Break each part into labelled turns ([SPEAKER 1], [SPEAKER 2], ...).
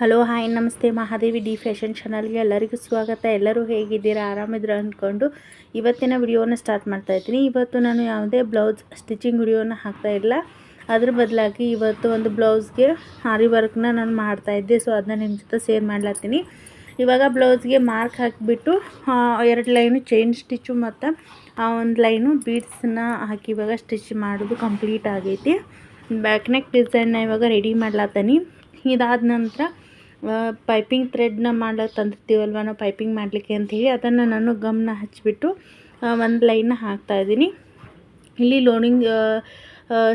[SPEAKER 1] Hello, hi, ನಮಸ್ತೆ. Mahadevi D fashion ಚಾನಲ್ಗೆ ಎಲ್ಲರಿಗೂ ಸ್ವಾಗತ. ಎಲ್ಲರೂ ಹೇಗಿದ್ದೀರಾ? ಆರಾಮಿದ್ರು ಅಂದ್ಕೊಂಡು ಇವತ್ತಿನ ವಿಡಿಯೋನ ಸ್ಟಾರ್ಟ್ ಮಾಡ್ತಾ ಇದ್ದೀನಿ. ಇವತ್ತು ನಾನು ಯಾವುದೇ ಬ್ಲೌಸ್ ಸ್ಟಿಚಿಂಗ್ ವಿಡಿಯೋನ ಹಾಕ್ತಾ ಇಲ್ಲ. ಅದ್ರ ಬದಲಾಗಿ ಇವತ್ತು ಒಂದು ಬ್ಲೌಸ್ಗೆ ಹಾರಿ ವರ್ಕ್ನ ನಾನು ಮಾಡ್ತಾಯಿದ್ದೆ ಸೊ ಅದನ್ನ ನಿಮ್ಮ ಜೊತೆ ಸೇರ್ ಮಾಡ್ಲತ್ತೀನಿ ಇವಾಗ ಬ್ಲೌಸ್ಗೆ ಮಾರ್ಕ್ ಹಾಕಿಬಿಟ್ಟು ಎರಡು ಲೈನು ಚೈನ್ ಸ್ಟಿಚ್ಚು ಮತ್ತು ಆ ಒಂದು ಲೈನು ಬೀಡ್ಸನ್ನ ಹಾಕಿ ಇವಾಗ ಸ್ಟಿಚ್ ಮಾಡೋದು ಕಂಪ್ಲೀಟ್ ಆಗೈತಿ. ಬ್ಯಾಕ್ ನೆಕ್ ಡಿಸೈನ್ನ ಇವಾಗ ರೆಡಿ ಮಾಡ್ಲತ್ತೀನಿ ಇದಾದ ನಂತರ ಪೈಪಿಂಗ್ ಥ್ರೆಡ್ನ ಮಾಡ್ಲಕ್ಕೆ ತಂದಿರ್ತೀವಲ್ವ ನಾವು ಪೈಪಿಂಗ್ ಮಾಡಲಿಕ್ಕೆ ಹೇಳಿ ಅದನ್ನು ನಾನು ಗಮ್ನ ಹಚ್ಚಿಬಿಟ್ಟು ಒಂದು ಲೈನ್ನ ಹಾಕ್ತಾಯಿದ್ದೀನಿ ಇಲ್ಲಿ ಲೋಡಿಂಗ್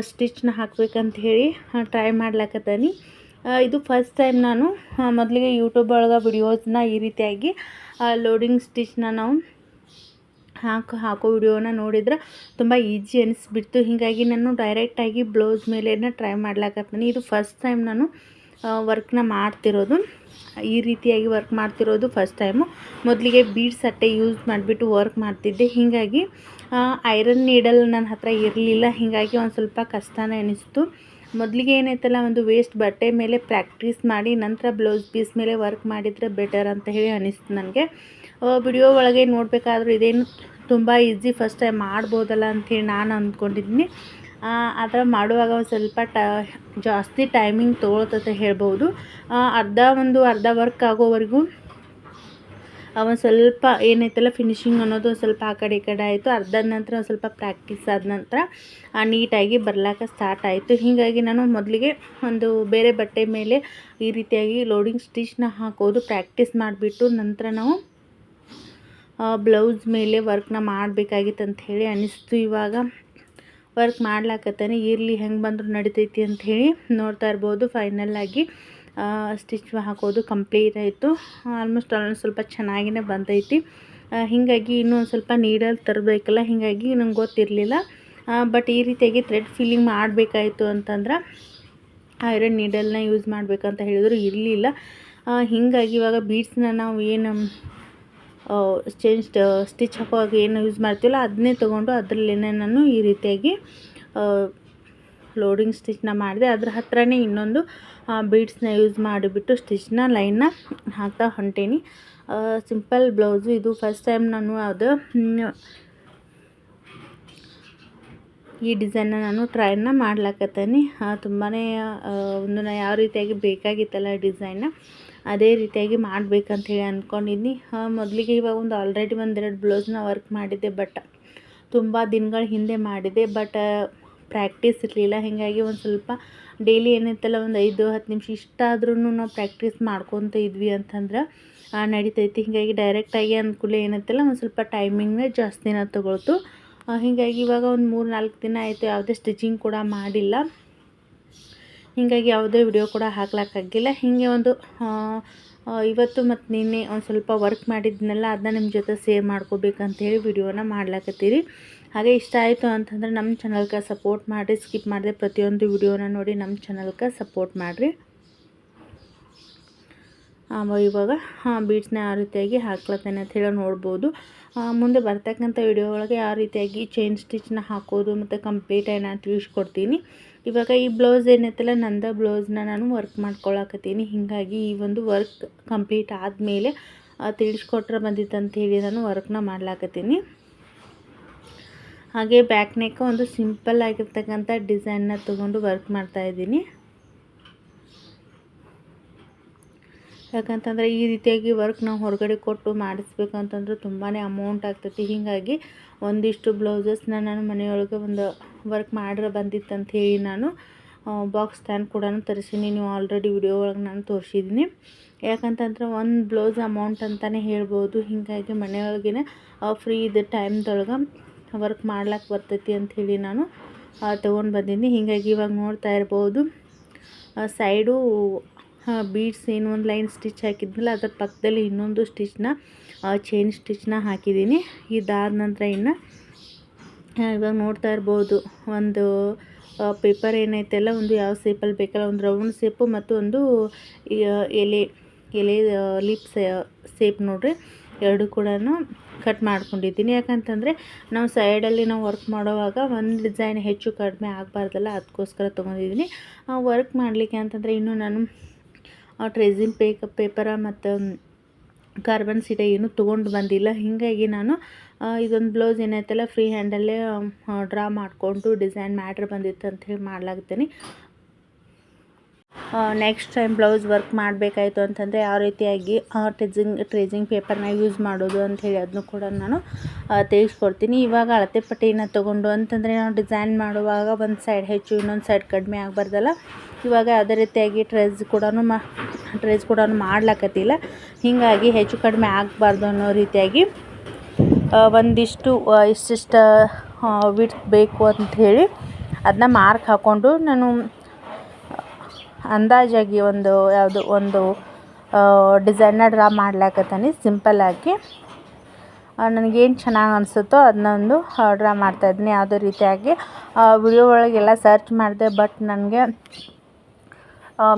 [SPEAKER 1] ಸ್ಟಿಚ್ನ ಹಾಕ್ಬೇಕಂತ ಹೇಳಿ ಟ್ರೈ ಮಾಡ್ಲಾಕತ್ತೀನಿ. ಇದು ಫಸ್ಟ್ ಟೈಮ್ ನಾನು ಮೊದಲಿಗೆ ಯೂಟ್ಯೂಬ್ ಒಳಗೆ ವಿಡಿಯೋಸ್ನ ಈ ರೀತಿಯಾಗಿ ಲೋಡಿಂಗ್ ಸ್ಟಿಚ್ನ ನಾವು ಹಾಕಿ, ಹಾಕೋ ವಿಡಿಯೋನ ನೋಡಿದ್ರೆ ತುಂಬ ಈಜಿ ಅನಿಸ್ಬಿಡ್ತು. ಹೀಗಾಗಿ ನಾನು ಡೈರೆಕ್ಟಾಗಿ ಬ್ಲೌಸ್ ಮೇಲೆ ಟ್ರೈ ಮಾಡ್ಲಾಕತ್ತೀನಿ. ಇದು ಫಸ್ಟ್ ಟೈಮ್ ನಾನು ವರ್ಕ್ನ ಮಾಡ್ತಿರೋದು. ಈ ರೀತಿಯಾಗಿ ವರ್ಕ್ ಮಾಡ್ತಿರೋದು ಫಸ್ಟ್ ಟೈಮು ಮೊದಲಿಗೆ ಬೀಡ್ಸ್ ಅಟ್ಟೆ ಯೂಸ್ ಮಾಡಿಬಿಟ್ಟು ವರ್ಕ್ ಮಾಡ್ತಿದ್ದೆ. ಹೀಗಾಗಿ ಐರನ್ ನೀಡಲ್ ನನ್ನ ಹತ್ರ ಇರಲಿಲ್ಲ. ಹೀಗಾಗಿ ಒಂದು ಸ್ವಲ್ಪ ಕಷ್ಟನೇ ಅನಿಸ್ತು. ಮೊದಲಿಗೆ ಏನೈತಲ್ಲ ಒಂದು ವೇಸ್ಟ್ ಬಟ್ಟೆ ಮೇಲೆ ಪ್ರಾಕ್ಟೀಸ್ ಮಾಡಿ, ನಂತರ ಬ್ಲೌಸ್ ಪೀಸ್ ಮೇಲೆ ವರ್ಕ್ ಮಾಡಿದರೆ ಬೆಟರ್ ಅಂತ ಹೇಳಿ ಅನಿಸ್ತು ನನಗೆ. ವಿಡಿಯೋ ಒಳಗೆ ನೋಡಬೇಕಾದ್ರೂ ಇದೇನು ತುಂಬ ಈಸಿ ಫಸ್ಟ್ ಟೈಮ್ ಮಾಡ್ಬೋದಲ್ಲ ಅಂತೇಳಿ ನಾನು ಅಂದ್ಕೊಂಡಿದ್ದೀನಿ. ಆ ಮಾಡುವಾಗ ಒಂದು ಸ್ವಲ್ಪ ಟ, ಜಾಸ್ತಿ ಟೈಮಿಂಗ್ ತೊಗೊಳ್ತದೆ ಹೇಳ್ಬೋದು. ಅರ್ಧ ಒಂದು ಅರ್ಧ ವರ್ಕ್ ಆಗೋವರೆಗೂ ಒಂದು ಸ್ವಲ್ಪ ಏನೈತಲ್ಲ ಫಿನಿಶಿಂಗ್ ಅನ್ನೋದು ಸ್ವಲ್ಪ ಆ ಕಡೆ ಈ ಕಡೆ ಆಯಿತು. ಅರ್ಧದ ನಂತರ ಒಂದು ಸ್ವಲ್ಪ ಪ್ರಾಕ್ಟೀಸ್ ಆದ ನಂತರ ನೀಟಾಗಿ ಬರ್ಲಾಕ ಸ್ಟಾರ್ಟ್ ಆಯಿತು. ಹೀಗಾಗಿ ನಾನು ಮೊದಲಿಗೆ ಒಂದು ಬೇರೆ ಬಟ್ಟೆ ಮೇಲೆ ಈ ರೀತಿಯಾಗಿ ಲೋಡಿಂಗ್ ಸ್ಟಿಚ್ನ ಹಾಕೋದು ಪ್ರಾಕ್ಟೀಸ್ ಮಾಡಿಬಿಟ್ಟು ನಂತರ ನಾವು ಬ್ಲೌಸ್ ಮೇಲೆ ವರ್ಕ್ನ ಮಾಡಬೇಕಾಗಿತ್ತು ಅಂತ ಹೇಳಿ ಅನಿಸ್ತು ಇವಾಗ. ವರ್ಕ್ ಮಾಡ್ಲಾಕತ್ತಾನೆ, ಇರಲಿ ಹೆಂಗೆ ಬಂದರೂ ನಡಿತೈತಿ ಅಂತ ಹೇಳಿ ನೋಡ್ತಾ ಇರ್ಬೋದು. ಫೈನಲ್ಲಾಗಿ ಸ್ಟಿಚ್ ಹಾಕೋದು ಕಂಪ್ಲೀಟ್ ಆಯಿತು. ಆಲ್ಮೋಸ್ಟ್ ಅಲ್ಲೊಂದು ಸ್ವಲ್ಪ ಚೆನ್ನಾಗಿನೇ ಬಂದೈತಿ ಹೀಗಾಗಿ ಇನ್ನೂ ಒಂದು ಸ್ವಲ್ಪ ನೀಡಲ್ಲಿ ತರಬೇಕಲ್ಲ, ಹೀಗಾಗಿ ನಂಗೆ ಗೊತ್ತಿರಲಿಲ್ಲ. ಬಟ್ ಈ ರೀತಿಯಾಗಿ ಥ್ರೆಡ್ ಫೀಲಿಂಗ್ ಮಾಡಬೇಕಾಯಿತು ಅಂತಂದ್ರೆ ಐರನ್ ನೀಡಲ್ನ ಯೂಸ್ ಮಾಡಬೇಕಂತ ಹೇಳಿದ್ರು, ಇರಲಿಲ್ಲ. ಹೀಗಾಗಿ ಇವಾಗ ಬೀಡ್ಸ್ನ ನಾವು ಏನು ಚೇಂಜ್ ಸ್ಟಿಚ್ ಹಾಕುವಾಗ ಏನು ಯೂಸ್ ಮಾಡ್ತೀವಲ್ಲ, ಅದನ್ನೇ ತೊಗೊಂಡು ಅದರಲ್ಲೇ ನಾನು ಈ ರೀತಿಯಾಗಿ ಲೋಡಿಂಗ್ ಸ್ಟಿಚ್ನ ಮಾಡಿದೆ. ಅದ್ರ ಹತ್ರನೇ ಇನ್ನೊಂದು ಬೀಡ್ಸ್ನ ಯೂಸ್ ಮಾಡಿಬಿಟ್ಟು ಸ್ಟಿಚ್ನ ಲೈನ್ನ ಹಾಕ್ತಾ ಹೊಂಟೀನಿ. ಸಿಂಪಲ್ ಬ್ಲೌಸು ಇದು ಫಸ್ಟ್ ಟೈಮ್ ನಾನು ಅದು ಈ ಡಿಸೈನ್ನ ನಾನು ಟ್ರೈನ ಮಾಡ್ಲಾಕತ್ತೀನಿ. ತುಂಬಾ ಒಂದು ಯಾವ ರೀತಿಯಾಗಿ ಬೇಕಾಗಿತ್ತಲ್ಲ ಡಿಸೈನ್ನ ಅದೇ ರೀತಿಯಾಗಿ ಮಾಡಬೇಕಂತ ಹೇಳಿ ಅಂದ್ಕೊಂಡಿದ್ದೀನಿ ಮೊದಲಿಗೆ ಇವಾಗ ಒಂದು ಆಲ್ರೆಡಿ ಒಂದೆರಡು ಬ್ಲೌಸ್ನ ವರ್ಕ್ ಮಾಡಿದ್ದೆ ಬಟ್ ತುಂಬ ದಿನಗಳ ಹಿಂದೆ ಮಾಡಿದೆ ಬಟ್ ಪ್ರಾಕ್ಟೀಸ್ ಇರಲಿಲ್ಲ. ಹೀಗಾಗಿ ಒಂದು ಸ್ವಲ್ಪ ಡೈಲಿ ಏನೈತಲ್ಲ ಒಂದು ಐದು, ಹತ್ತು ನಿಮಿಷ ಇಷ್ಟ ಆದ್ರೂ ನಾವು ಪ್ರಾಕ್ಟೀಸ್ ಮಾಡ್ಕೊತ ಇದ್ವಿ ಅಂತಂದ್ರೆ ನಡೀತೈತಿ. ಹೀಗಾಗಿ ಡೈರೆಕ್ಟಾಗಿ ಅಂದ್ಕೂಲ ಏನೈತಲ್ಲ ಒಂದು ಸ್ವಲ್ಪ ಟೈಮಿಂಗ್ನೇ ಜಾಸ್ತಿನ ತೊಗೊಳ್ತು. ಹೀಗಾಗಿ ಇವಾಗ ಒಂದು ಮೂರು ನಾಲ್ಕು ದಿನ ಆಯಿತು, ಯಾವುದೇ ಸ್ಟಿಚಿಂಗ್ ಕೂಡ ಮಾಡಿಲ್ಲ. ಹೀಗಾಗಿ ಯಾವುದೇ ವಿಡಿಯೋ ಕೂಡ ಹಾಕ್ಲಿಕ್ಕಾಗಿಲ್ಲ. ಹೀಗೆ ಒಂದು ಇವತ್ತು ಮತ್ತು ನಿನ್ನೆ ಒಂದು ಸ್ವಲ್ಪ ವರ್ಕ್ ಮಾಡಿದ್ನಲ್ಲ ಅದನ್ನ ನಿಮ್ಮ ಜೊತೆ ಸೇವ್ ಮಾಡ್ಕೋಬೇಕಂತ ಹೇಳಿ ವಿಡಿಯೋನ ಮಾಡ್ಲಾಕತ್ತೀರಿ. ಹಾಗೆ ಇಷ್ಟ ಆಯಿತು ಅಂತಂದರೆ ನಮ್ಮ ಚಾನಲ್ಗೆ ಸಪೋರ್ಟ್ ಮಾಡಿರಿ ಸ್ಕಿಪ್ ಮಾಡಿದೆ ಪ್ರತಿಯೊಂದು ವಿಡಿಯೋನ ನೋಡಿ ನಮ್ಮ ಚಾನಲ್ಗೆ ಸಪೋರ್ಟ್ ಮಾಡಿರಿ. ಇವಾಗ ಬೀಟ್ಸ್ನ ಯಾವ ರೀತಿಯಾಗಿ ಹಾಕ್ಲತ್ತೇನೆ ಅಂತ ಹೇಳಿ ನೋಡ್ಬೋದು. ಮುಂದೆ ಬರ್ತಕ್ಕಂಥ ವಿಡಿಯೋ ಒಳಗೆ ಯಾವ ರೀತಿಯಾಗಿ ಚೈನ್ ಸ್ಟಿಚ್ನ ಹಾಕೋದು ಮತ್ತು ಕಂಪ್ಲೀಟ್ ನಾನು ತಿಳಿಸ್ಕೊಡ್ತೀನಿ ಇವಾಗ ಈ ಬ್ಲೌಸ್ ಏನೈತಲ್ಲ, ನಂದ ಬ್ಲೌಸ್ನ ನಾನು ವರ್ಕ್ ಮಾಡ್ಕೊಳಕತ್ತೀನಿ. ಹೀಗಾಗಿ ಈ ಒಂದು ವರ್ಕ್ ಕಂಪ್ಲೀಟ್ ಆದಮೇಲೆ ತಿಳಿಸ್ಕೊಟ್ರೆ ಬಂದಿತ್ತು ಹೇಳಿ ನಾನು ವರ್ಕ್ನ ಮಾಡ್ಲಾಕತ್ತೀನಿ. ಹಾಗೆ ಬ್ಯಾಕ್ ನೆಕ್ ಒಂದು ಸಿಂಪಲ್ ಆಗಿರ್ತಕ್ಕಂಥ ಡಿಸೈನ್ನ ತೊಗೊಂಡು ವರ್ಕ್ ಮಾಡ್ತಾಯಿದ್ದೀನಿ ಯಾಕಂತಂದರೆ ಈ ರೀತಿಯಾಗಿ ವರ್ಕ್ ನಾವು ಹೊರಗಡೆ ಕೊಟ್ಟು ಮಾಡಿಸ್ಬೇಕಂತಂದ್ರೆ ತುಂಬಾ ಅಮೌಂಟ್ ಆಗ್ತೈತಿ. ಹೀಗಾಗಿ ಒಂದಿಷ್ಟು ಬ್ಲೌಸಸ್ನ ನಾನು ಮನೆಯೊಳಗೆ ಒಂದು ವರ್ಕ್ ಮಾಡ್ರೆ ಬಂದಿತ್ತು ಹೇಳಿ ನಾನು ಬಾಕ್ಸ್ ಸ್ಟ್ಯಾಂಡ್ ಕೂಡ ತರಿಸೀನಿ. ನೀವು ಆಲ್ರೆಡಿ ವಿಡಿಯೋ ಒಳಗೆ ನಾನು ತೋರಿಸಿದ್ದೀನಿ ಯಾಕಂತಂದ್ರೆ ಒಂದು ಬ್ಲೌಸ್ ಅಮೌಂಟ್ ಅಂತಲೇ ಹೇಳ್ಬೋದು. ಹೀಗಾಗಿ ಮನೆಯೊಳಗೇ ಫ್ರೀ ಇದ್ದ ಟೈಮ್ದೊಳಗೆ ವರ್ಕ್ ಮಾಡ್ಲಿಕ್ಕೆ ಬರ್ತೈತಿ ಅಂಥೇಳಿ ನಾನು ತೊಗೊಂಡು ಬಂದೀನಿ. ಹೀಗಾಗಿ ಇವಾಗ ನೋಡ್ತಾ ಇರ್ಬೋದು. ಸೈಡು ಬೀಡ್ಸ್ ಏನು ಒಂದು ಲೈನ್ ಸ್ಟಿಚ್ ಹಾಕಿದ್ಮೇಲೆ ಅದರ ಪಕ್ಕದಲ್ಲಿ ಇನ್ನೊಂದು ಸ್ಟಿಚ್ನ ಚೈನ್ ಸ್ಟಿಚ್ನ ಹಾಕಿದ್ದೀನಿ. ಇದಾದ ನಂತರ ಇನ್ನು ಇವಾಗ ನೋಡ್ತಾ ಇರ್ಬೋದು. ಒಂದು ಪೇಪರ್ ಏನೈತೆಲ್ಲ ಒಂದು ಯಾವ ಸೇಪಲ್ಲಿ ಬೇಕಲ್ಲ, ಒಂದು ರೌಂಡ್ ಸೇಪು ಮತ್ತು ಒಂದು ಎಲೆ ಎಲೆ ಲಿಪ್ ಸೇಪ್ ನೋಡಿರಿ. ಎರಡು ಕೂಡ ಕಟ್ ಮಾಡ್ಕೊಂಡಿದ್ದೀನಿ. ಯಾಕಂತಂದರೆ, ನಾವು ಸೈಡಲ್ಲಿ ನಾವು ವರ್ಕ್ ಮಾಡೋವಾಗ ಒಂದು ಡಿಸೈನ್ ಹೆಚ್ಚು ಕಡಿಮೆ ಆಗಬಾರ್ದಲ್ಲ ಅದಕ್ಕೋಸ್ಕರ ತೊಗೊಂಡಿದ್ದೀನಿ. ವರ್ಕ್ ಮಾಡಲಿಕ್ಕೆ ಅಂತಂದರೆ ಇನ್ನೂ ನಾನು ಟ್ರೇಸಿನ್ ಪೇ ಪೇಪರ ಮತ್ತು ಕಾರ್ಬನ್ ಸೀಟ ಏನು ತೊಗೊಂಡು ಬಂದಿಲ್ಲ. ಹೀಗಾಗಿ ನಾನು ಇದೊಂದು ಬ್ಲೌಸ್ ಏನಾಯ್ತಲ್ಲ ಫ್ರೀ ಹ್ಯಾಂಡಲ್ಲೇ ಡ್ರಾ ಮಾಡಿಕೊಂಡು ಡಿಸೈನ್ ಮ್ಯಾಟ್ರ್ ಬಂದಿತ್ತು ಅಂತ ಹೇಳಿ ಮಾಡ್ಲಾಗ್ತೀನಿ. ನೆಕ್ಸ್ಟ್ ಟೈಮ್ ಬ್ಲೌಸ್ ವರ್ಕ್ ಮಾಡಬೇಕಾಯ್ತು ಅಂತಂದರೆ ಯಾವ ರೀತಿಯಾಗಿ ಟ್ರೇಜಿಂಗ್ ಟ್ರೇಜಿಂಗ್ ಪೇಪರ್ನ ಯೂಸ್ ಮಾಡೋದು ಅಂಥೇಳಿ ಅದನ್ನು ಕೂಡ ನಾನು ತಿಳಿಸ್ಕೊಡ್ತೀನಿ ಇವಾಗ ಅಳತೆ ಪಟ್ಟಿನ ತೊಗೊಂಡು ಅಂತಂದರೆ ನಾವು ಡಿಸೈನ್ ಮಾಡುವಾಗ ಒಂದು ಸೈಡ್ ಹೆಚ್ಚು, ಇನ್ನೊಂದು ಸೈಡ್ ಕಡಿಮೆ ಆಗಬಾರ್ದಲ್ಲ. ಇವಾಗ ಯಾವುದೇ ರೀತಿಯಾಗಿ ಟ್ರೇಸ್ ಕೂಡ ಮಾ ಟ್ರೇಸ್ ಕೂಡ ಮಾಡ್ಲಾಕತ್ತಿಲ್ಲ. ಹೀಗಾಗಿ ಹೆಚ್ಚು ಕಡಿಮೆ ಆಗಬಾರ್ದು ಅನ್ನೋ ರೀತಿಯಾಗಿ ಒಂದಿಷ್ಟು ಇಷ್ಟಿಷ್ಟು ವಿಡ್ತ್ ಬೇಕು ಅಂಥೇಳಿ ಅದನ್ನ ಮಾರ್ಕ್ ಹಾಕ್ಕೊಂಡು ನಾನು ಅಂದಾಜಾಗಿ ಒಂದು ಯಾವುದು ಒಂದು ಡಿಸೈನರ್ ಡ್ರಾ ಮಾಡ್ಲಾಕತ್ತೀನಿ ಸಿಂಪಲ್ಲಾಗಿ ನನಗೇನು ಚೆನ್ನಾಗಿ ಅನಿಸುತ್ತೋ ಅದನ್ನೊಂದು ಡ್ರಾ ಮಾಡ್ತಾಯಿದ್ದೀನಿ ಯಾವುದೇ ರೀತಿಯಾಗಿ. ವಿಡಿಯೋ ಒಳಗೆಲ್ಲ ಸರ್ಚ್ ಮಾಡಿದೆ ಬಟ್ ನನಗೆ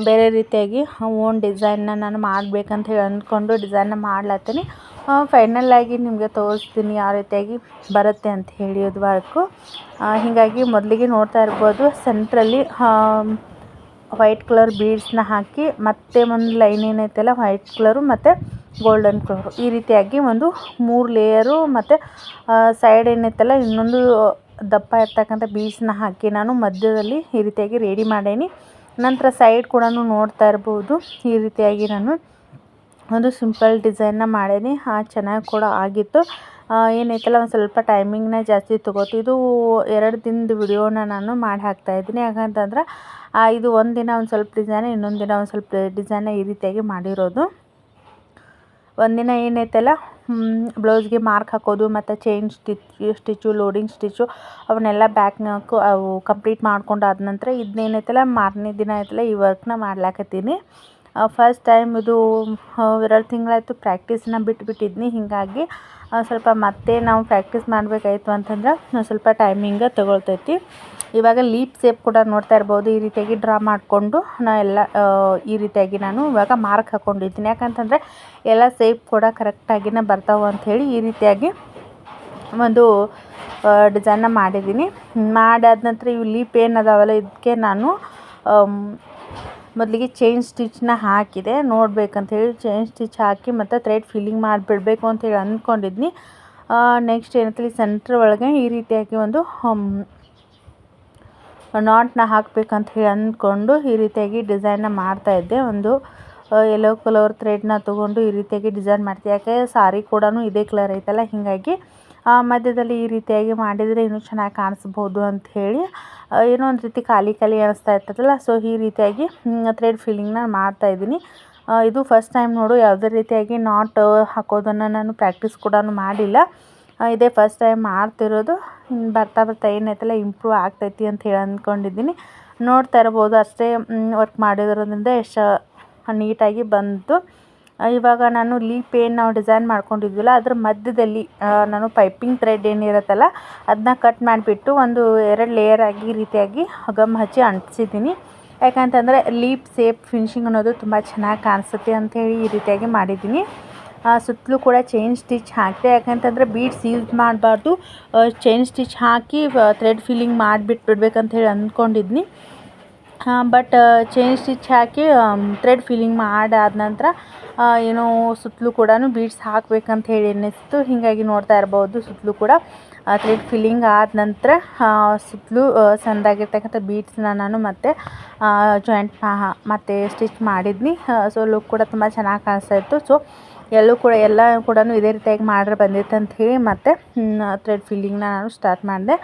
[SPEAKER 1] ಬೇರೆ ರೀತಿಯಾಗಿ ಓನ್ ಡಿಸೈನ್ನ ನಾನು ಮಾಡಬೇಕಂತ ಹೇಳಿ ಅಂದ್ಕೊಂಡು ಡಿಸೈನ್ನ ಮಾಡ್ಲತ್ತೀನಿ ಆಗಿ ನಿಮಗೆ ತೋರಿಸ್ತೀನಿ ಯಾವ ರೀತಿಯಾಗಿ ಬರುತ್ತೆ ಅಂತ ಹೇಳಿ ವರ್ಕು. ಹೀಗಾಗಿ ಮೊದಲಿಗೆ ನೋಡ್ತಾ ಇರ್ಬೋದು. ಸೆಂಟ್ರಲ್ಲಿ ವೈಟ್ ಕಲರ್ ಬೀಡ್ಸ್ನ ಹಾಕಿ, ಮತ್ತೆ ಒಂದು ಲೈನ್ ಏನೈತಲ್ಲ, ವೈಟ್ ಕಲರು ಮತ್ತು ಗೋಲ್ಡನ್ ಕಲರು. ಈ ರೀತಿಯಾಗಿ ಒಂದು ಮೂರು ಲೇಯರು ಮತ್ತು ಸೈಡ್ ಏನೈತಲ್ಲ, ಇನ್ನೊಂದು ದಪ್ಪ ಇರ್ತಕ್ಕಂಥ ಬೀಡ್ಸ್ನ ಹಾಕಿ ನಾನು ಮಧ್ಯದಲ್ಲಿ ಈ ರೀತಿಯಾಗಿ ರೆಡಿ ಮಾಡೇನಿ. ನಂತರ ಸೈಡ್ ಕೂಡ ನೋಡ್ತಾ ಇರ್ಬೋದು. ಈ ರೀತಿಯಾಗಿ ನಾನು ಒಂದು ಸಿಂಪಲ್ ಡಿಸೈನ್ನ ಮಾಡೇನಿ. ಚೆನ್ನಾಗಿ ಕೂಡ ಆಗಿತ್ತು. ಏನೈತಲ್ಲ, ಒಂದು ಸ್ವಲ್ಪ ಟೈಮಿಂಗ್ನ ಜಾಸ್ತಿ ತೊಗೋತು. ಇದು ಎರಡು ದಿನದ ವಿಡಿಯೋನ ನಾನು ಮಾಡಿ ಹಾಕ್ತಾಯಿದ್ದೀನಿ ಯಾಕಂತಂದ್ರೆ ಇದು ಒಂದು ದಿನ ಒಂದು ಸ್ವಲ್ಪ ಡಿಸೈನ್ ಇನ್ನೊಂದು ದಿನ ಒಂದು ಸ್ವಲ್ಪ ಡಿಸೈನ್ ಈ ರೀತಿಯಾಗಿ ಮಾಡಿರೋದು. ಒಂದಿನ ಏನೈತಲ್ಲ ಬ್ಲೌಸ್ಗೆ ಮಾರ್ಕ್ ಹಾಕೋದು, ಮತ್ತು chain stitch stitch loading stitch ಅವನ್ನೆಲ್ಲ ಬ್ಯಾಕ್ ಅವು ಕಂಪ್ಲೀಟ್ ಮಾಡ್ಕೊಂಡು ಆದ ನಂತರ ಇದನ್ನೇನೈತಲ್ಲ ಮಾರನೇ ದಿನ ಐತಲ್ಲ, ಈ ವರ್ಕ್ನ ಮಾಡ್ಲಾಕತ್ತೀನಿ. ಫಸ್ಟ್ ಟೈಮ್ ಇದು ಎರಡು ತಿಂಗಳಾಯಿತು ಪ್ರಾಕ್ಟೀಸ್ನ ಬಿಟ್ಬಿಟ್ಟಿದ್ನಿ, ಹೀಗಾಗಿ ಸ್ವಲ್ಪ ಮತ್ತೆ ನಾವು ಪ್ರಾಕ್ಟೀಸ್ ಮಾಡಬೇಕಾಯ್ತು ಅಂತಂದ್ರೆ, ಸ್ವಲ್ಪ ಟೈಮಿಂಗ ತಗೊಳ್ತೈತಿ. ಇವಾಗ ಲೀಪ್ ಸೇಪ್ ಕೂಡ ನೋಡ್ತಾ ಇರ್ಬೋದು. ಈ ರೀತಿಯಾಗಿ ಡ್ರಾ ಮಾಡಿಕೊಂಡು ನಾ ಎಲ್ಲ ಈ ರೀತಿಯಾಗಿ ನಾನು ಇವಾಗ ಮಾರ್ಕ್ ಹಾಕ್ಕೊಂಡಿದ್ದೀನಿ ಯಾಕಂತಂದರೆ ಎಲ್ಲ ಸೇಪ್ ಕೂಡ ಕರೆಕ್ಟಾಗಿನೇ ಬರ್ತಾವೆ ಅಂಥೇಳಿ ಈ ರೀತಿಯಾಗಿ ಒಂದು ಡಿಸೈನ್ನ ಮಾಡಿದ್ದೀನಿ. ಮಾಡಾದ ನಂತರ ಇವು ಲೀಪ್ ಏನದಾವಲ್ಲ ಇದಕ್ಕೆ ನಾನು ಮೊದಲಿಗೆ ಚೈನ್ ಸ್ಟಿಚ್ನ ಹಾಕಿದೆ. ನೋಡ್ಬೇಕಂಥೇಳಿ ಚೈನ್ ಸ್ಟಿಚ್ ಹಾಕಿ ಮತ್ತು ಥ್ರೆಡ್ ಫಿಲ್ಲಿಂಗ್ ಮಾಡಿಬಿಡ್ಬೇಕು ಅಂತೇಳಿ ಅಂದ್ಕೊಂಡಿದ್ನಿ. ನೆಕ್ಸ್ಟ್ ಏನಂತೇಳಿ ಸೆಂಟ್ರ್ ಒಳಗೆ ಈ ರೀತಿಯಾಗಿ ಒಂದು ನಾಟ್ನ ಹಾಕಬೇಕಂತ ಹೇಳಿ ಅಂದ್ಕೊಂಡು ಈ ರೀತಿಯಾಗಿ ಡಿಸೈನ್ನ ಮಾಡ್ತಾಯಿದ್ದೆ ಒಂದು ಯೆಲ್ಲೋ ಕಲರ್ ಥ್ರೆಡ್ನ ತೊಗೊಂಡು ಈ ರೀತಿಯಾಗಿ ಡಿಸೈನ್ ಮಾಡ್ತೀವಿ ಯಾಕೆ ಸಾರಿ ಕೂಡ ಇದೇ ಕಲರ್ ಐತಲ್ಲ, ಹೀಗಾಗಿ ಮಧ್ಯದಲ್ಲಿ ಈ ರೀತಿಯಾಗಿ ಮಾಡಿದರೆ ಇನ್ನೂ ಚೆನ್ನಾಗಿ ಕಾಣಿಸ್ಬೋದು ಹೇಳಿ ಏನೋ ಒಂದು ರೀತಿ ಖಾಲಿ ಖಾಲಿ ಅನಿಸ್ತಾ ಇರ್ತದಲ್ಲ ಸೊ ಈ ರೀತಿಯಾಗಿ ಥ್ರೆಡ್ ಫಿಲ್ಲಿಂಗ್ನ ಮಾಡ್ತಾಯಿದ್ದೀನಿ ಇದು ಫಸ್ಟ್ ಟೈಮ್ ನೋಡು, ಯಾವುದೇ ರೀತಿಯಾಗಿ ನಾಟ್ ಹಾಕೋದನ್ನು ನಾನು ಪ್ರಾಕ್ಟೀಸ್ ಕೂಡ ಮಾಡಿಲ್ಲ. ಇದೇ ಫಸ್ಟ್ ಟೈಮ್ ಮಾಡ್ತಿರೋದು. ಬರ್ತಾ ಬರ್ತಾ ಏನೈತಲ್ಲ ಇಂಪ್ರೂವ್ ಆಗ್ತೈತಿ ಅಂತ ಹೇಳಿ ಅಂದ್ಕೊಂಡಿದ್ದೀನಿ. ನೋಡ್ತಾ ಇರ್ಬೋದು, ಅಷ್ಟೇ ವರ್ಕ್ ಮಾಡಿರೋದ್ರಿಂದ ಎಷ್ಟು ನೀಟಾಗಿ ಬಂತು. ಇವಾಗ ನಾನು ಲೀಪ್ ಏನು ನಾವು ಡಿಸೈನ್ ಮಾಡ್ಕೊಂಡಿದ್ವಲ್ಲ, ಅದ್ರ ಮಧ್ಯದಲ್ಲಿ ನಾನು ಪೈಪಿಂಗ್ ಥ್ರೆಡ್ ಏನಿರುತ್ತಲ್ಲ ಅದನ್ನ ಕಟ್ ಮಾಡಿಬಿಟ್ಟು ಒಂದು ಎರಡು ಲೇಯರ್ ಆಗಿ ರೀತಿಯಾಗಿ ಗಮ್ ಹಚ್ಚಿ ಅಂಟಿಸಿದ್ದೀನಿ. ಯಾಕಂತಂದರೆ ಲೀಪ್ ಸೇಪ್ ಫಿನಿಶಿಂಗ್ ಅನ್ನೋದು ತುಂಬ ಚೆನ್ನಾಗಿ ಕಾಣಿಸುತ್ತೆ ಅಂಥೇಳಿ ಈ ರೀತಿಯಾಗಿ ಮಾಡಿದ್ದೀನಿ. ಸುತ್ತಲೂ ಕೂಡ ಚೈನ್ ಸ್ಟಿಚ್ ಹಾಕಿದೆ. ಯಾಕಂತಂದರೆ ಬೀಡ್ಸ್ ಯೂಸ್ ಮಾಡಬಾರ್ದು. ಚೈನ್ ಸ್ಟಿಚ್ ಹಾಕಿ ಥ್ರೆಡ್ ಫಿಲ್ಲಿಂಗ್ ಮಾಡಿಬಿಟ್ಟು ಬಿಡ್ಬೇಕಂತ ಹೇಳಿ ಅಂದ್ಕೊಂಡಿದ್ನಿ ಬಟ್ ಚೈನ್ ಸ್ಟಿಚ್ ಹಾಕಿ ಥ್ರೆಡ್ ಫಿಲ್ಲಿಂಗ್ ಮಾಡಾದ ನಂತರ ಏನೋ ಸುತ್ತಲೂ ಕೂಡ ಬೀಡ್ಸ್ ಹಾಕಬೇಕಂತ ಹೇಳಿ ಅನ್ನಿಸ್ತು. ಹೀಗಾಗಿ ನೋಡ್ತಾ ಇರ್ಬೋದು ಸುತ್ತಲೂ ಕೂಡ. ಥ್ರೆಡ್ ಫಿಲ್ಲಿಂಗ್ ಆದ ನಂತರ ಸುತ್ತಲೂ ಸಂದಾಗಿರ್ತಕ್ಕಂಥ ಬೀಡ್ಸ್ನ ನಾನು ಮತ್ತೆ ಜಾಯಿಂಟ್ ಮತ್ತು ಸ್ಟಿಚ್ ಮಾಡಿದ್ನಿ. ಸೊ ಲುಕ್ ಕೂಡ ತುಂಬ ಚೆನ್ನಾಗಿ ಕಾಣಿಸ್ತಾ ಇತ್ತು. ಸೊ ಎಲ್ಲೂ ಕೂಡ ಎಲ್ಲ ಕೂಡ ಇದೇ ರೀತಿಯಾಗಿ ಮಾಡ್ರೆ ಬಂದಿತ್ತು ಅಂತ ಹೇಳಿ ಮತ್ತು ಥ್ರೆಡ್ ಫಿಲ್ಲಿಂಗ್ನ ನಾನು ಸ್ಟಾರ್ಟ್ ಮಾಡಿದೆ.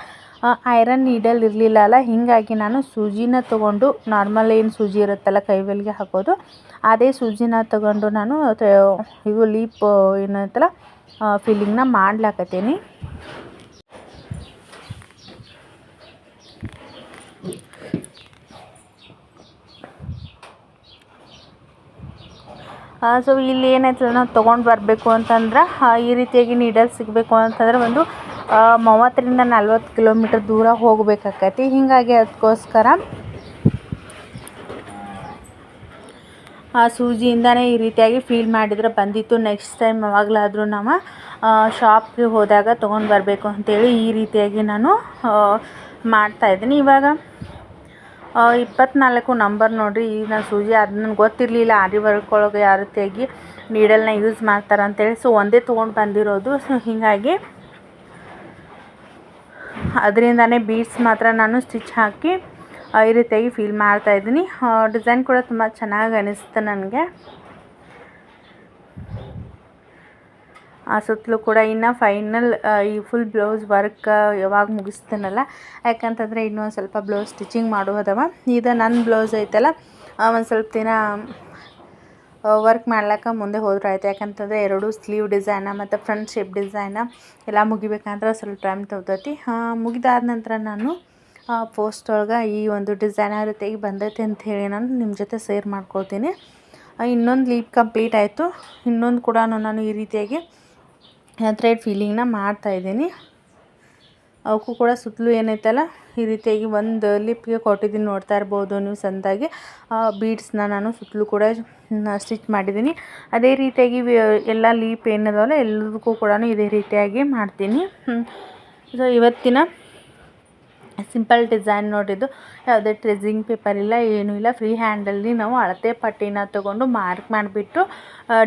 [SPEAKER 1] ಐರನ್ ನೀಡಲ್ ಇರಲಿಲ್ಲ ಅಲ್ಲ, ಹೀಗಾಗಿ ನಾನು ಸೂಜಿನ ತೊಗೊಂಡು ನಾರ್ಮಲ್ ಏನು ಸೂಜಿ ಇರುತ್ತಲ್ಲ ಕೈವಲ್ಗೆ ಹಾಕೋದು, ಅದೇ ಸೂಜಿನ ತೊಗೊಂಡು ನಾನು ಇವು ಲೀಪ್ ಏನಂತಲ್ಲ ಫಿಲ್ಲಿಂಗ್ನ ಮಾಡ್ಲಾಕತ್ತೀನಿ. ಸೊ ಇಲ್ಲಿ ಏನಾಯ್ತದ, ನಾವು ತೊಗೊಂಡು ಬರಬೇಕು ಅಂತಂದ್ರೆ ಈ ರೀತಿಯಾಗಿ ನೀಡಲ್ ಸಿಗಬೇಕು ಅಂತಂದ್ರೆ ಒಂದು ಮೂವತ್ತರಿಂದ ನಲ್ವತ್ತು ಕಿಲೋಮೀಟರ್ ದೂರ ಹೋಗ್ಬೇಕಾಕೈತಿ. ಹೀಗಾಗಿ ಅದಕ್ಕೋಸ್ಕರ ಆ, ಸೂಜಿಯಿಂದನೇ ಈ ರೀತಿಯಾಗಿ ಫೀಲ್ ಮಾಡಿದ್ರೆ ಬಂದಿತ್ತು. ನೆಕ್ಸ್ಟ್ ಟೈಮ್ ಯಾವಾಗಲಾದರೂ ನಾವು ಶಾಪ್ಗೆ ಹೋದಾಗ ತೊಗೊಂಡು ಬರಬೇಕು ಅಂತೇಳಿ ಈ ರೀತಿಯಾಗಿ ನಾನು ಮಾಡ್ತಾಯಿದ್ದೀನಿ ಇವಾಗ ಇಪ್ಪತ್ನಾಲ್ಕು ನಂಬರ್ ನೋಡಿರಿ, ಈಗ ನಾನು ಸೂಜಿ ಅದು ನನಗೆ ಗೊತ್ತಿರಲಿಲ್ಲ ಆರಿ ವರ್ಕ್ ಒಳಗೆ ಯಾವ ರೀತಿಯಾಗಿ ನೀಡಲ್ನ ಯೂಸ್ ಮಾಡ್ತಾರೆ ಅಂತೇಳಿ. ಸೊ ಒಂದೇ ತೊಗೊಂಡು ಬಂದಿರೋದು. ಸೊ ಹೀಗಾಗಿ ಅದರಿಂದನೇ ಬೀಡ್ಸ್ ಮಾತ್ರ ನಾನು ಸ್ಟಿಚ್ ಹಾಕಿ ಈ ರೀತಿಯಾಗಿ ಫೀಲ್ ಮಾಡ್ತಾಯಿದ್ದೀನಿ ಡಿಸೈನ್ ಕೂಡ ತುಂಬ ಚೆನ್ನಾಗಿ ಅನಿಸ್ತು ನನಗೆ. ಆ ಸುತ್ತಲೂ ಕೂಡ ಇನ್ನು ಫೈನಲ್ ಈ ಫುಲ್ ಬ್ಲೌಸ್ ವರ್ಕ್ ಯಾವಾಗ ಮುಗಿಸ್ತೇನಲ್ಲ, ಯಾಕಂತಂದರೆ ಇನ್ನೂ ಒಂದು ಸ್ವಲ್ಪ ಬ್ಲೌಸ್ ಸ್ಟಿಚಿಂಗ್ ಮಾಡುವುದವ. ಇದು ನನ್ನ ಬ್ಲೌಸ್ ಐತಲ್ಲ ಒಂದು ಸ್ವಲ್ಪ ದಿನ ವರ್ಕ್ ಮಾಡ್ಲಿಕ್ಕೆ ಮುಂದೆ ಹೋದ್ರೆ ಆಯ್ತು ಯಾಕಂತಂದರೆ ಎರಡು ಸ್ಲೀವ್ ಡಿಸೈನ ಮತ್ತು ಫ್ರಂಟ್ ಶೇಪ್ ಡಿಸೈನ ಎಲ್ಲ ಮುಗಿಬೇಕಂದ್ರೆ ಸ್ವಲ್ಪ ಟೈಮ್ ತಗೋತೈತಿ. ಮುಗಿದಾದ ನಂತರ ನಾನು ಪೋಸ್ಟ್ ಒಳಗೆ ಈ ಒಂದು ಡಿಸೈನ್ ಆ ರೀತಿಯಾಗಿ ಬಂದೈತೆ ಅಂತ ಹೇಳಿ ನಾನು ನಿಮ್ಮ ಜೊತೆ ಸೇರ್ ಮಾಡ್ಕೊಳ್ತೀನಿ. ಇನ್ನೊಂದು ಲೀಪ್ ಕಂಪ್ಲೀಟ್ ಆಯಿತು. ಇನ್ನೊಂದು ಕೂಡ ನಾನು ಈ ರೀತಿಯಾಗಿ ಥ್ರೆಡ್ ಫೀಲಿಂಗ್ನ ಮಾಡ್ತಾಯಿದ್ದೀನಿ ಅವಕ್ಕೂ ಕೂಡ ಸುತ್ತಲೂ ಏನೈತಲ್ಲ, ಈ ರೀತಿಯಾಗಿ ಒಂದು ಲಿಪ್ಗೆ ಕೊಟ್ಟಿದ್ದೀನಿ, ನೋಡ್ತಾ ಇರ್ಬೋದು ನೀವು ಸಂದಾಗಿ ಬೀಡ್ಸ್ನ ನಾನು ಸುತ್ತಲೂ ಕೂಡ ಸ್ಟಿಚ್ ಮಾಡಿದ್ದೀನಿ. ಅದೇ ರೀತಿಯಾಗಿ ಎಲ್ಲ ಲೀಪ್ ಏನದವಲ್ಲ, ಎಲ್ಲದಕ್ಕೂ ಕೂಡ ಇದೇ ರೀತಿಯಾಗಿ ಮಾಡ್ತೀನಿ. ಸೊ ಇವತ್ತಿನ ಸಿಂಪಲ್ ಡಿಸೈನ್ ನೋಡಿದ್ದು, ಯಾವುದೇ ಟ್ರೆಸಿಂಗ್ ಪೇಪರ್ ಇಲ್ಲ, ಏನೂ ಇಲ್ಲ ಫ್ರೀ ಹ್ಯಾಂಡಲ್ಲಿ ನಾವು ಅಳತೆ ಪಟ್ಟಿನ ತೊಗೊಂಡು ಮಾರ್ಕ್ ಮಾಡಿಬಿಟ್ಟು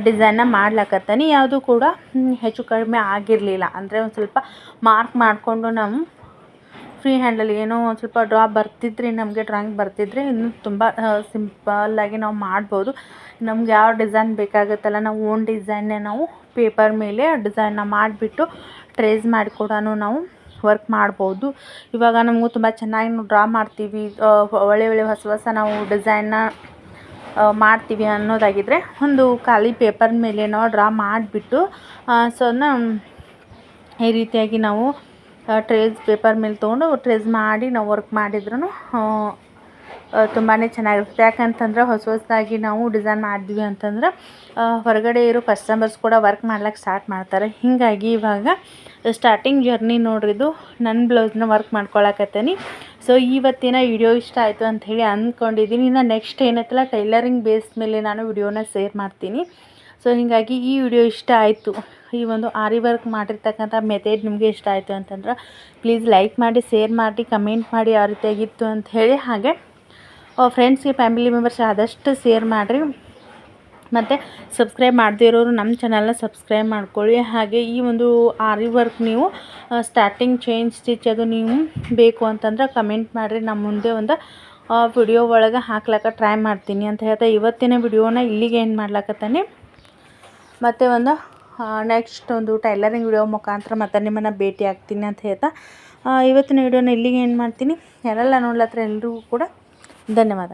[SPEAKER 1] ಡಿಸೈನ್ನ ಮಾಡ್ಲಕತ್ತಾನೆ. ಯಾವುದು ಕೂಡ ಹೆಚ್ಚು ಕಡಿಮೆ ಆಗಿರಲಿಲ್ಲ. ಅಂದರೆ ಒಂದು ಸ್ವಲ್ಪ ಮಾರ್ಕ್ ಮಾಡಿಕೊಂಡು ನಾವು ಫ್ರೀ ಹ್ಯಾಂಡಲ್ಲಿ ಏನೋ ಒಂದು ಸ್ವಲ್ಪ ಡ್ರಾ ಬರ್ತಿದ್ರೆ, ನಮಗೆ ಡ್ರಾಯಿಂಗ್ ಬರ್ತಿದ್ರೆ, ಇನ್ನೂ ತುಂಬ ಸಿಂಪಲ್ಲಾಗಿ ನಾವು ಮಾಡ್ಬೋದು. ನಮ್ಗೆ ಯಾವ ಡಿಸೈನ್ ಬೇಕಾಗುತ್ತಲ್ಲ, ನಾವು ಓನ್ ಡಿಸೈನ್ನೇ ನಾವು ಪೇಪರ್ ಮೇಲೆ ಡಿಸೈನ್ನ ಮಾಡಿಬಿಟ್ಟು ಟ್ರೇಸ್ ಮಾಡಿ ನಾವು ವರ್ಕ್ ಮಾಡ್ಬೋದು. ಇವಾಗ ನಮಗೂ ತುಂಬ ಚೆನ್ನಾಗಿ ನಾವು ಡ್ರಾ ಮಾಡ್ತೀವಿ. ಒಳ್ಳೆ ಒಳ್ಳೆ ಹೊಸ ಹೊಸ ನಾವು ಡಿಸೈನ್ನ ಮಾಡ್ತೀವಿ ಅನ್ನೋದಾಗಿದ್ದರೆ ಒಂದು ಖಾಲಿ ಪೇಪರ್ ಮೇಲೆ ನಾವು ಡ್ರಾ ಮಾಡಿಬಿಟ್ಟು ಸೊ ಅದನ್ನ ಈ ರೀತಿಯಾಗಿ ನಾವು ಟ್ರೇಸ್ ಪೇಪರ್ ಮೇಲೆ ತೊಗೊಂಡು ಟ್ರೇಸ್ ಮಾಡಿ ನಾವು ವರ್ಕ್ ಮಾಡಿದ್ರೂ ತುಂಬಾ ಚೆನ್ನಾಗಿರುತ್ತೆ. ಯಾಕಂತಂದ್ರೆ ಹೊಸ ಹೊಸದಾಗಿ ನಾವು ಡಿಸೈನ್ ಮಾಡಿದ್ವಿ ಅಂತಂದ್ರೆ ಹೊರಗಡೆ ಇರೋ ಕಸ್ಟಮರ್ಸ್ ಕೂಡ ವರ್ಕ್ ಮಾಡ್ಲಿಕ್ಕೆ ಸ್ಟಾರ್ಟ್ ಮಾಡ್ತಾರೆ. ಹೀಗಾಗಿ ಇವಾಗ ಸ್ಟಾರ್ಟಿಂಗ್ ಜರ್ನಿ ನೋಡ್ರಿದು ನನ್ನ ಬ್ಲೌಸ್ನ ವರ್ಕ್ ಮಾಡ್ಕೊಳಕತ್ತೀನಿ. ಸೊ ಇವತ್ತಿನ ವಿಡಿಯೋ ಇಷ್ಟ ಆಯಿತು ಅಂತ ಹೇಳಿ ಅಂದ್ಕೊಂಡಿದ್ದೀನಿ ಇನ್ನು ನೆಕ್ಸ್ಟ್ ಏನೈತಲ್ಲ ಟೈಲರಿಂಗ್ ಬೇಸ್ ಮೇಲೆ ನಾನು ವಿಡಿಯೋನ ಶೇರ್ ಮಾಡ್ತೀನಿ. ಸೊ ಹೀಗಾಗಿ ಈ ವಿಡಿಯೋ ಇಷ್ಟ ಆಯಿತು. ಈ ಒಂದು ಆರಿ ವರ್ಕ್ ಮಾಡಿರ್ತಕ್ಕಂಥ ಮೆಥಡ್ ನಿಮಗೆ ಇಷ್ಟ ಆಯಿತು ಅಂತಂದ್ರೆ ಪ್ಲೀಸ್ ಲೈಕ್ ಮಾಡಿ ಶೇರ್ ಮಾಡಿ ಕಮೆಂಟ್ ಮಾಡಿ ಯಾವ ರೀತಿಯಾಗಿತ್ತು ಅಂತ ಹೇಳಿ ಹಾಗೆ ಫ್ರೆಂಡ್ಸ್ಗೆ ಫ್ಯಾಮಿಲಿ ಮೆಂಬರ್ಸ್ ಆದಷ್ಟು ಶೇರ್ ಮಾಡಿರಿ. ಮತ್ತು ಸಬ್ಸ್ಕ್ರೈಬ್ ಮಾಡದೇ ಇರೋರು ನಮ್ಮ ಚಾನಲ್ನ ಸಬ್ಸ್ಕ್ರೈಬ್ ಮಾಡ್ಕೊಳ್ಳಿ. ಹಾಗೆ ಈ ಒಂದು ಆರಿ ವರ್ಕ್ ನೀವು ಸ್ಟಾರ್ಟಿಂಗ್ ಚೈನ್ ಸ್ಟಿಚ್ ಅದು ನೀವು ಬೇಕು ಅಂತಂದ್ರೆ ಕಮೆಂಟ್ ಮಾಡಿರಿ. ನಮ್ಮ ಮುಂದೆ ಒಂದು ವಿಡಿಯೋ ಒಳಗೆ ಹಾಕ್ಲಕ್ಕ ಟ್ರೈ ಮಾಡ್ತೀನಿ ಅಂತ ಹೇಳ್ತಾ ಇವತ್ತಿನ ವಿಡಿಯೋನ ಇಲ್ಲಿಗೆ ಏನು ಮಾಡ್ಲಕತ್ತಾನೆ. ಮತ್ತು ಒಂದು ನೆಕ್ಸ್ಟ್ ಒಂದು ಟೈಲರಿಂಗ್ ವಿಡಿಯೋ ಮುಖಾಂತರ ಮತ್ತೆ ನಿಮ್ಮನ್ನು ಭೇಟಿ ಆಗ್ತೀನಿ ಅಂತ ಹೇಳ್ತಾ ಇವತ್ತಿನ ವಿಡಿಯೋನ ಇಲ್ಲಿಗೆ ಏನು ಮಾಡ್ತೀನಿ. ಯಾರೆಲ್ಲ ನೋಡ್ಲತ್ರ ಎಲ್ರಿಗೂ ಕೂಡ धन्यवाद